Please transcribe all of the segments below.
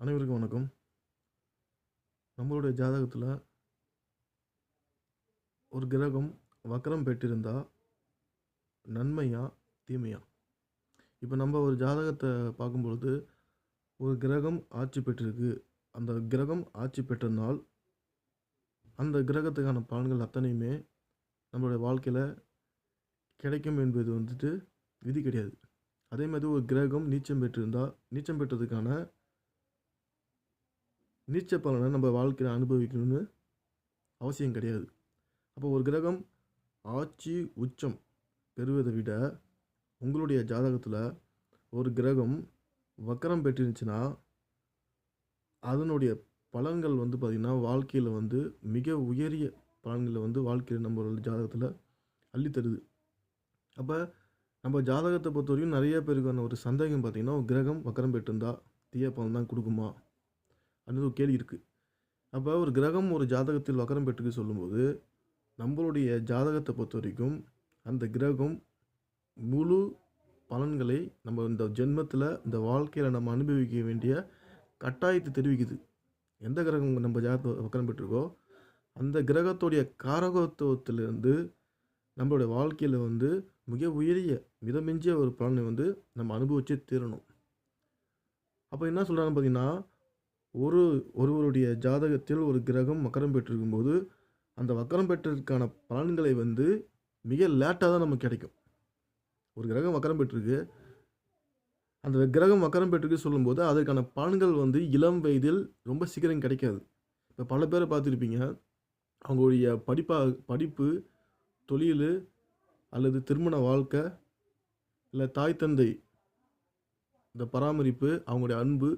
அனைவருக்கும் வணக்கம். நம்மளுடைய ஜாதகத்தில் ஒரு கிரகம் வக்கரம் பெற்றிருந்தால் நன்மையா தீமையா? இப்போ நம்ம ஒரு ஜாதகத்தை பார்க்கும்பொழுது ஒரு கிரகம் ஆட்சி பெற்றிருக்கு. அந்த கிரகம் ஆட்சி பெற்ற நாள் அந்த கிரகத்துக்கான பலன்கள் அத்தனையுமே நம்மளுடைய வாழ்க்கையில் கிடைக்கும் என்பது வந்துட்டு விதி கிடையாது. அதே மாதிரி ஒரு கிரகம் நீச்சம் பெற்றிருந்தால் நீச்சம் பெற்றதுக்கான நீச்ச பலனை நம்ம வாழ்க்கையில் அனுபவிக்கணும்னு அவசியம் கிடையாது. அப்போ ஒரு கிரகம் ஆட்சி உச்சம் பெறுவதை விட உங்களுடைய ஜாதகத்தில் ஒரு கிரகம் வக்கரம் பெற்றிருந்துச்சுன்னா அதனுடைய பலன்கள் வந்து பார்த்திங்கன்னா வாழ்க்கையில் வந்து மிக உயரிய பலன்களை வந்து வாழ்க்கையில் நம்மளோட ஜாதகத்தில் அள்ளித்தருது அப்போ நம்ம ஜாதகத்தை பொறுத்தவரையும் நிறைய பேருக்கான ஒரு சந்தேகம் பார்த்திங்கன்னா ஒரு கிரகம் வக்கரம் பெற்றிருந்தா தீய பலன் தான் கொடுக்குமா? அப்படின்னு ஒரு கேள்வி இருக்குது அப்போ ஒரு கிரகம் ஒரு ஜாதகத்தில் வக்கரம் பெற்றுக்கு சொல்லும்போது நம்மளுடைய ஜாதகத்தை பொறுத்த வரைக்கும் அந்த கிரகம் முழு பலன்களை நம்ம இந்த ஜென்மத்தில் இந்த வாழ்க்கையில் நம்ம அனுபவிக்க வேண்டிய கட்டாயத்தை தெரிவிக்குது. எந்த கிரகம் நம்ம ஜாதகத்தை வக்கரம் பெற்றிருக்கோ அந்த கிரகத்துடைய காரகத்துவத்திலிருந்து நம்மளுடைய வாழ்க்கையில் வந்து மிக உயரிய மிதமிஞ்சிய ஒரு பலனை வந்து நம்ம அனுபவிச்சே தீரணும். அப்போ என்ன சொல்கிறாங்க பார்த்தீங்கன்னா ஒரு ஒருவருடைய ஜாதகத்தில் ஒரு கிரகம் வக்கரம் பெற்றிருக்கும்போது அந்த வக்கரம் பெற்றதுக்கான பலன்களை வந்து மிக லேட்டாக தான் நமக்கு கிடைக்கும். ஒரு கிரகம் வக்கரம் பெற்றிருக்கு. அந்த கிரகம் வக்கரம் பெற்றிருக்கு சொல்லும்போது அதற்கான பலன்கள் வந்து இளம் வயதில் ரொம்ப சீக்கிரம் கிடைக்காது. இப்போ பல பேரை பார்த்துருப்பீங்க. அவங்களுடைய படிப்பா படிப்பு தொழில் அல்லது திருமண வாழ்க்கை இல்லை தாய் தந்தை இந்த பராமரிப்பு அவங்களுடைய அன்பு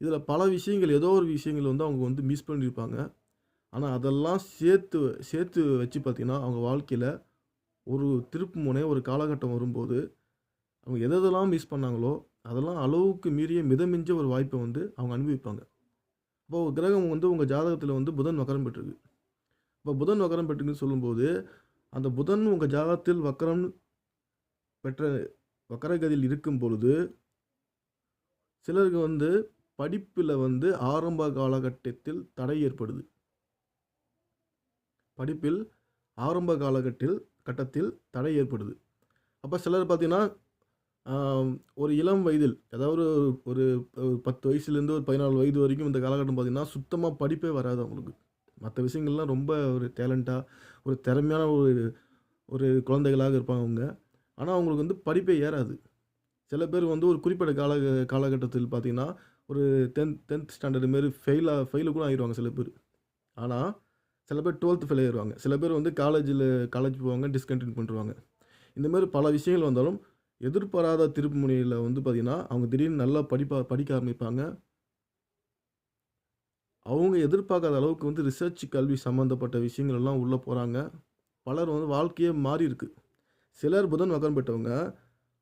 இதில் பல விஷயங்கள் ஏதோ ஒரு விஷயங்கள் வந்து அவங்க வந்து மிஸ் பண்ணியிருப்பாங்க. ஆனால் அதெல்லாம் சேர்த்து சேர்த்து வச்சு பார்த்திங்கன்னா அவங்க வாழ்க்கையில் ஒரு திருப்பு முனை ஒரு காலகட்டம் வரும்போது அவங்க எதெல்லாம் மிஸ் பண்ணாங்களோ அதெல்லாம் அளவுக்கு மீறிய மிதமிஞ்ச ஒரு வாய்ப்பை வந்து அவங்க அனுபவிப்பாங்க. அப்போ கிரகம் வந்து உங்கள் ஜாதகத்தில் வந்து புதன் வக்கரம் பெற்றிருக்கு. இப்போ புதன் வக்கரம் பெற்றுக்குன்னு சொல்லும்போது அந்த புதன் உங்கள் ஜாதகத்தில் வக்கரம் பெற்ற வக்கரகதியில் இருக்கும் பொழுது சிலருக்கு வந்து படிப்பில் வந்து ஆரம்ப காலகட்டத்தில் தடை ஏற்படுது. படிப்பில் ஆரம்ப காலகட்டத்தில் கட்டத்தில் தடை ஏற்படுது. அப்போ சிலர் பார்த்தீங்கன்னா ஒரு இளம் வயதில் அதாவது ஒரு ஒரு ஒரு பத்து வயசுலேருந்து ஒரு பதினாலு வயது வரைக்கும் இந்த காலகட்டம் பார்த்தீங்கன்னா சுத்தமாக படிப்பே வராது அவங்களுக்கு. மற்ற விஷயங்கள்லாம் ரொம்ப ஒரு டேலண்ட்டாக ஒரு திறமையான ஒரு ஒரு குழந்தைகளாக இருப்பாங்க அவங்க. ஆனால் அவங்களுக்கு வந்து படிப்பே ஏறாது. சில பேர் வந்து ஒரு குறிப்பிட்ட கால காலகட்டத்தில் பார்த்தீங்கன்னா ஒரு டென்த் டென்த் ஸ்டாண்டர்டு மாரி ஃபெயிலாக ஃபெயிலு கூட ஆகிடுவாங்க சில பேர். ஆனால் சில பேர் டுவெல்த்து ஃபெயில் ஆயிடுவாங்க சில பேர் வந்து காலேஜில் காலேஜ் போவாங்க டிஸ்கண்டினியூ பண்ணுவாங்க இந்தமாரி பல விஷயங்கள் வந்தாலும் எதிர்பாராத திருப்பு முனையில் வந்து பார்த்திங்கன்னா அவங்க திடீர்னு நல்லா படிப்பா படிக்க ஆரம்பிப்பாங்க. அவங்க எதிர்பார்க்காத அளவுக்கு வந்து ரிசர்ச் கல்வி சம்மந்தப்பட்ட விஷயங்கள் எல்லாம் உள்ளே போகிறாங்க பலர் வந்து வாழ்க்கையே மாறி இருக்குது சிலர் புதன் மகன் பெற்றவங்க.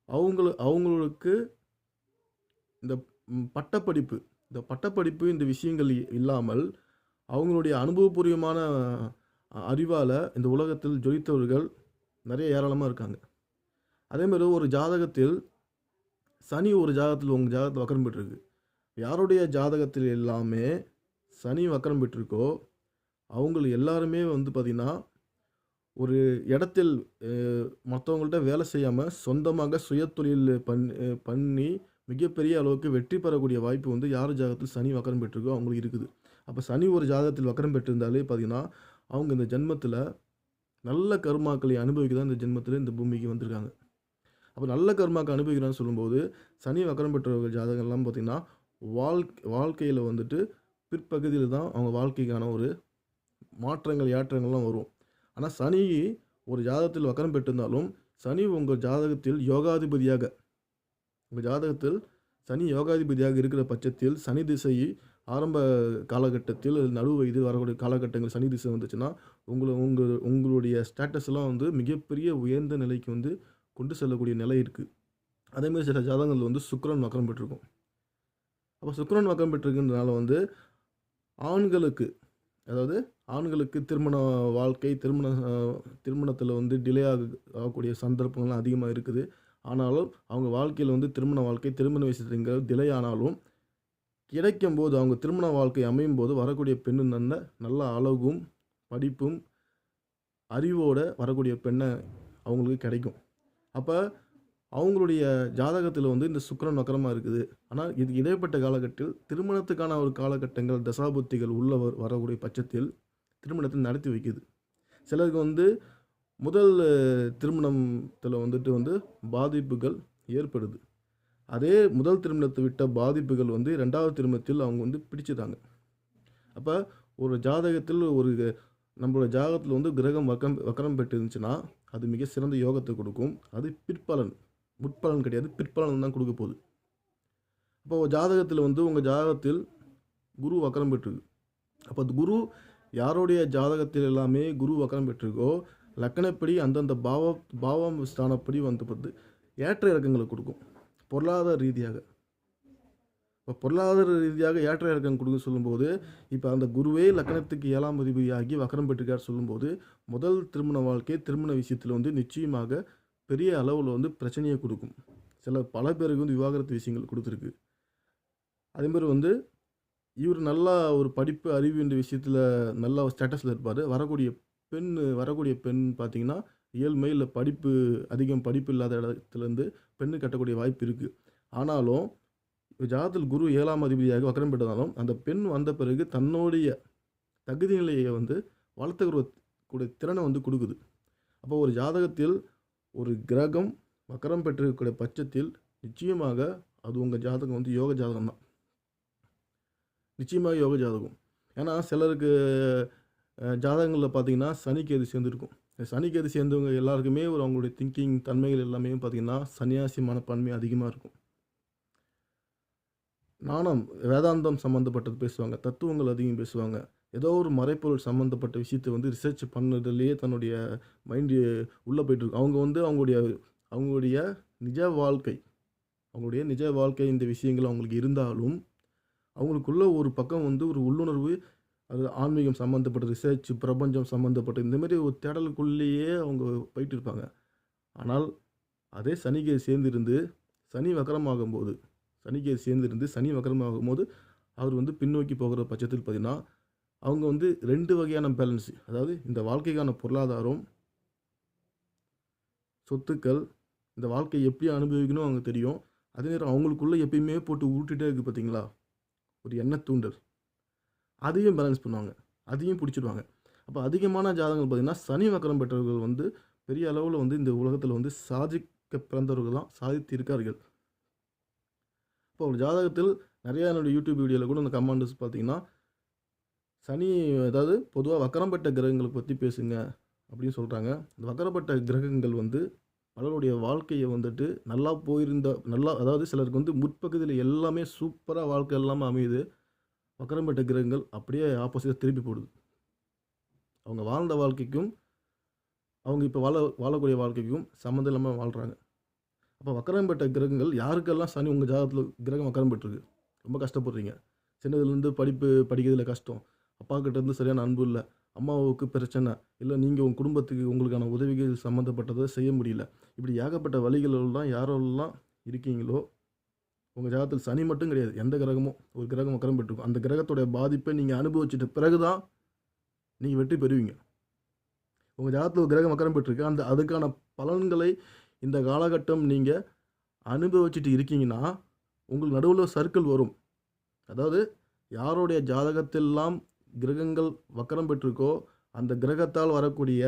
அவங்கள அவங்களுக்கு இந்த பட்டப்படிப்பு. இந்த பட்டப்படிப்பு இந்த விஷயங்கள் இ- இல்லாமல் அவங்களுடைய அனுபவபூர்வமான அறிவால் இந்த உலகத்தில் ஜொலித்தவர்கள் நிறைய ஏராளமாக இருக்காங்க. அதே மாதிரி ஒரு ஜாதகத்தில் சனி ஒரு ஜாதகத்தில் உங்கள் ஜாதகத்தில் வக்கரம் பெற்றிருக்கு. யாருடைய ஜாதகத்தில் எல்லாமே சனி வக்கரம் பெற்றிருக்கோ அவங்கள எல்லாருமே வந்து பார்த்திங்கன்னா ஒரு இடத்தில் மற்றவங்கள்ட்ட வேலை செய்யாமல் சொந்தமாக சுயத்தொழில் பண் பண்ணி மிகப்பெரிய அளவுக்கு வெற்றி பெறக்கூடிய வாய்ப்பு வந்து யார் ஜாதகத்தில் சனி வக்கரம் பெற்றிருக்கோ அவங்களுக்கு இருக்குது. அப்போ சனி ஒரு ஜாதகத்தில் வக்கரம் பெற்றிருந்தாலே பார்த்திங்கன்னா அவங்க இந்த ஜென்மத்தில் நல்ல கர்மாக்களை அனுபவிக்க தான் இந்த ஜென்மத்தில் இந்த பூமிக்கு வந்திருக்காங்க. அப்போ நல்ல கர்மாக்கள் அனுபவிக்கிறான்னு சொல்லும்போது சனி வக்கரம் பெற்றவர்கள் ஜாதகம்லாம் பார்த்திங்கன்னா வாழ்க்கை வாழ்க்கையில் வந்துட்டு பிற்பகுதியில் தான் அவங்க வாழ்க்கைக்கான ஒரு மாற்றங்கள் ஏற்றங்கள்லாம் வரும். ஆனால் சனி ஒரு ஜாதகத்தில் வக்கரம் பெற்றிருந்தாலும் சனி உங்கள் ஜாதகத்தில் யோகாதிபதியாக உங்கள் ஜாதகத்தில் சனி யோகாதிபதியாக இருக்கிற பட்சத்தில் சனி திசை ஆரம்ப காலகட்டத்தில் நடுவு வயதில் வரக்கூடிய காலகட்டங்கள் சனி திசை வந்துச்சுன்னா உங்களை உங்கள் உங்களுடைய ஸ்டேட்டஸ்லாம் வந்து மிகப்பெரிய உயர்ந்த நிலைக்கு வந்து கொண்டு செல்லக்கூடிய நிலை இருக்குது அதேமாதிரி சில ஜாதகங்கள் வந்து சுக்கரன் வக்கரம் பெற்றிருக்கும். அப்போ சுக்கரன் வக்கரம் பெற்றிருக்குன்றனால வந்து ஆண்களுக்கு அதாவது ஆண்களுக்கு திருமண வாழ்க்கை திருமண திருமணத்தில் வந்து டிலே ஆக ஆகக்கூடிய சந்தர்ப்பங்கள்லாம் அதிகமாக இருக்குது. ஆனாலும் அவங்க வாழ்க்கையில் வந்து திருமண வாழ்க்கை திருமண விஷயத்துங்கிற டிலே ஆனாலும் கிடைக்கும்போது அவங்க திருமண வாழ்க்கை அமையும் போது வரக்கூடிய பெண்ணு நல்ல நல்ல அழகும் படிப்பும் அறிவோடு வரக்கூடிய பெண்ணை அவங்களுக்கு கிடைக்கும். அப்போ அவங்களுடைய ஜாதகத்தில் வந்து இந்த சுக்கரன் வக்கரமாக இருக்குது. ஆனால் இது இடைப்பட்ட காலகட்டத்தில் திருமணத்துக்கான ஒரு காலகட்டங்கள் தசாபுத்திகள் உள்ள வரக்கூடிய பட்சத்தில் திருமணத்தை நடத்தி வைக்குது. சிலருக்கு வந்து முதல் திருமணத்தில் வந்துட்டு வந்து பாதிப்புகள் ஏற்படுது. அதே முதல் திருமணத்தை விட்ட பாதிப்புகள் வந்து ரெண்டாவது திருமணத்தில் அவங்க வந்து பிடிச்சிட்டாங்க. அப்போ ஒரு ஜாதகத்தில் ஒரு நம்மளோட ஜாதகத்தில் வந்து கிரகம் வக்கம் வக்கரம் பெற்று இருந்துச்சுன்னா அது மிக சிறந்த யோகத்தை கொடுக்கும். அது பிற்பலன் முற்பலன் கிடையாது பிற்பலன் தான் கொடுக்க போகுது. அப்போ ஜாதகத்தில் வந்து உங்கள் ஜாதகத்தில் குரு வக்கரம் பெற்றிருக்கு. அப்போ குரு யாருடைய ஜாதகத்தில் எல்லாமே குரு வக்கரம் பெற்றிருக்கோ லக்கணப்படி அந்தந்த பாவ பாவம் ஸ்தானப்படி வந்து பார்த்து ஏற்ற இறக்கங்களை கொடுக்கும். பொருளாதார ரீதியாக. இப்போ பொருளாதார ரீதியாக ஏற்ற இறக்கம் கொடுக்க சொல்லும்போது இப்போ அந்த குருவே லக்கணத்துக்கு ஏழாம் அதிபதியாகி வக்கரம் பெற்றிருக்கார் சொல்லும்போது முதல் திருமண வாழ்க்கை திருமண விஷயத்தில் வந்து நிச்சயமாக பெரிய அளவில் வந்து பிரச்சனையை கொடுக்கும். சில பல பேருக்கு வந்து விவாகரத்து விஷயங்கள் கொடுத்துருக்கு. அதேமாதிரி வந்து இவர் நல்லா ஒரு படிப்பு அறிவு என்ற விஷயத்தில் நல்ல ஸ்டேட்டஸில் இருப்பார். வரக்கூடிய பெண் வரக்கூடிய பெண் பார்த்தீங்கன்னா இயல்மை இல்லை படிப்பு அதிகம் படிப்பு இல்லாத இடத்துலேருந்து பெண்ணு கட்டக்கூடிய வாய்ப்பு இருக்குது ஆனாலும் ஜாதத்தில் குரு ஏழாம் அதிபதியாக வக்கரம் பெற்றதாலும் அந்த பெண் வந்த பிறகு தன்னுடைய தகுதி நிலையை வந்து வளர்த்துக்கூடிய கூடிய திறனை வந்து கொடுக்குது. அப்போ ஒரு ஜாதகத்தில் ஒரு கிரகம் வக்கரம் பெற்றிருக்கக்கூடிய பட்சத்தில் நிச்சயமாக அது உங்கள் ஜாதகம் வந்து யோக ஜாதகம் தான் நிச்சயமாக யோக ஜாதகம். ஏன்னா சிலருக்கு ஜாதகங்களில் பார்த்தீங்கன்னா சனிக்கேது சேர்ந்துருக்கும். சனிக்கேது சேர்ந்தவங்க எல்லாருக்குமே ஒரு அவங்களுடைய திங்கிங் தன்மைகள் எல்லாமே பார்த்தீங்கன்னா சன்னியாசி மனப்பான்மை அதிகமாக இருக்கும். நாணம் வேதாந்தம் சம்மந்தப்பட்டது பேசுவாங்க தத்துவங்கள் அதிகம் பேசுவாங்க. ஏதோ ஒரு மறைப்பொருள் சம்மந்தப்பட்ட விஷயத்தை வந்து ரிசர்ச் பண்ணதுலேயே தன்னுடைய மைண்டு உள்ளே போயிட்டுருக்கு அவங்க வந்து அவங்களுடைய அவங்களுடைய நிஜ வாழ்க்கை அவங்களுடைய நிஜ வாழ்க்கை இந்த விஷயங்கள் அவங்களுக்கு இருந்தாலும் அவங்களுக்குள்ள ஒரு பக்கம் வந்து ஒரு உள்ளுணர்வு அது ஆன்மீகம் சம்மந்தப்பட்ட ரிசர்ச் பிரபஞ்சம் சம்மந்தப்பட்ட இந்தமாரி ஒரு தேடலுக்குள்ளேயே அவங்க போயிட்டு இருப்பாங்க ஆனால் அதே சனிக்கு சேர்ந்திருந்து சனி வக்கரமாகும் போது சனிக்கு சேர்ந்திருந்து சனி வக்கரமாகும் போது அவர் வந்து பின்னோக்கி போகிற பட்சத்தில் பார்த்தீங்கன்னா அவங்க வந்து ரெண்டு வகையான பேலன்ஸ் அதாவது இந்த வாழ்க்கைக்கான பொருளாதாரம் சொத்துக்கள் இந்த வாழ்க்கையை எப்படி அனுபவிக்கணும் அவங்க தெரியும். அதே நேரம் அவங்களுக்குள்ளே எப்பயுமே போட்டு ஊட்டிகிட்டே இருக்குது பார்த்தீங்களா? ஒரு எண்ணெய் தூண்டல். அதையும் பேலன்ஸ் பண்ணுவாங்க. அதையும் பிடிச்சிடுவாங்க. அப்போ அதிகமான ஜாதகங்கள் பார்த்திங்கன்னா சனி வக்கரம் பெற்றவர்கள் வந்து பெரிய அளவில் வந்து இந்த உலகத்தில் வந்து சாதிக்க பிறந்தவர்கள் தான் சாதித்து இருக்கார்கள். இப்போ ஒரு ஜாதகத்தில் நிறையா என்னுடைய யூடியூப் வீடியோவில் கூட இந்த கமாண்டர்ஸ் பார்த்தீங்கன்னா சனி அதாவது பொதுவாக வக்கரம்பட்ட கிரகங்களை பற்றி பேசுங்க அப்படின்னு சொல்கிறாங்க இந்த வக்கரப்பட்ட கிரகங்கள் வந்து பலருடைய வாழ்க்கையை வந்துட்டு நல்லா போயிருந்த நல்லா அதாவது சிலருக்கு வந்து முற்பகுதியில் எல்லாமே சூப்பராக வாழ்க்கை எல்லாமே அமையுது. வக்கரம்பட்ட கிரகங்கள் அப்படியே ஆப்போசிட்டாக திருப்பி போடுது. அவங்க வாழ்ந்த வாழ்க்கைக்கும் அவங்க இப்போ வாழ வாழக்கூடிய வாழ்க்கைக்கும் சம்மந்தம் இல்லாமல் வாழ்கிறாங்க அப்போ வக்கரம் பெற்ற கிரகங்கள் யாருக்கெல்லாம் சனி உங்கள் ஜாதகத்தில் கிரகம் வக்கரம் பெற்றிருக்கு? ரொம்ப கஷ்டப்படுறீங்க. சின்னதுலேருந்து படிப்பு படிக்கிறதுல கஷ்டம். அப்பாக்கிட்டேருந்து சரியான அன்பு இல்லை. அம்மாவுக்கு பிரச்சனை. இல்லை நீங்கள் உங்கள் குடும்பத்துக்கு உங்களுக்கான உதவிகள் சம்மந்தப்பட்டதை செய்ய முடியல. இப்படி ஏகப்பட்ட வழிகளெல்லாம் யாரெல்லாம் இருக்கீங்களோ உங்கள் ஜாதகத்தில் சனி மட்டும் கிடையாது. எந்த கிரகமும் ஒரு கிரகம் வக்கரம் பெற்றிருக்கும். அந்த கிரகத்தோடைய பாதிப்பை நீங்கள் அனுபவிச்சிட்ட பிறகு தான் நீங்கள் வெற்றி பெறுவீங்க. உங்கள் ஜாதகத்தில் ஒரு கிரகம் வக்கரம் பெற்றிருக்கு. அந்த அதுக்கான பலன்களை இந்த காலகட்டம் நீங்கள் அனுபவிச்சுட்டு இருக்கீங்கன்னா உங்களுக்கு நடுவில் சர்க்கிள் வரும். அதாவது யாருடைய ஜாதகத்தெல்லாம் கிரகங்கள் வக்கரம் பெற்றிருக்கோ அந்த கிரகத்தால் வரக்கூடிய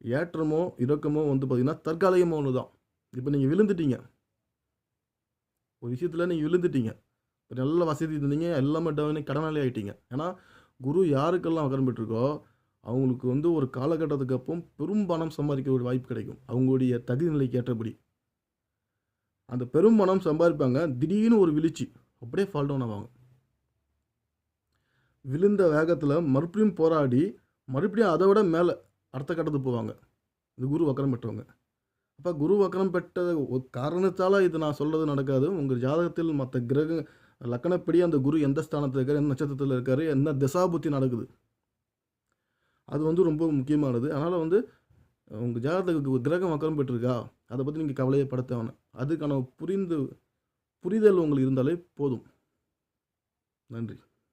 ஏற்றமோ இறக்கமோ வந்து பார்த்திங்கன்னா தற்காலிகமாக ஒன்று தான் இப்போ நீங்கள் விழுந்துட்டீங்க. ஒரு விஷயத்தில் நீங்கள் விழுந்துட்டீங்க ஒரு நல்ல வசதி இருந்தீங்க எல்லாமே டவுனே கடனாளி ஆகிட்டீங்க ஏன்னா குரு யாருக்கெல்லாம் வக்கரம் பெற்றிருக்கோ அவங்களுக்கு வந்து ஒரு காலகட்டத்துக்கு அப்புறம் பெரும் பணம் சம்பாதிக்க ஒரு வாய்ப்பு கிடைக்கும். அவங்களுடைய தகுதி நிலைக்கு ஏற்றபடி. அந்த பெரும் பணம் சம்பாதிப்பாங்க. திடீர்னு ஒரு விழிச்சி அப்படியே ஃபால் டவுன் ஆவாங்க. விழுந்த வேகத்தில் மறுபடியும் போராடி மறுபடியும் அதை விட மேலே அடுத்த கட்டத்துக்கு போவாங்க. இது குரு வக்கரம் பெற்றவங்க. அப்போ குரு வக்கரம் பெற்ற காரணத்தால் இது நான் சொல்கிறது நடக்காது. உங்கள் ஜாதகத்தில் மற்ற கிரக லக்கணப்படி அந்த குரு எந்த ஸ்தானத்தில் இருக்கார் எந்த நட்சத்திரத்தில் இருக்கார் என்ன திசாபுத்தி நடக்குது. அது வந்து ரொம்ப முக்கியமானது. அதனால் வந்து உங்கள் ஜாதகத்துக்கு கிரகம் வக்கரம் பெற்றிருக்கா? அதை பற்றி நீங்கள் கவலையை பட அதுக்கான புரிந்து புரிதல் உங்களுக்கு இருந்தாலே போதும். நன்றி.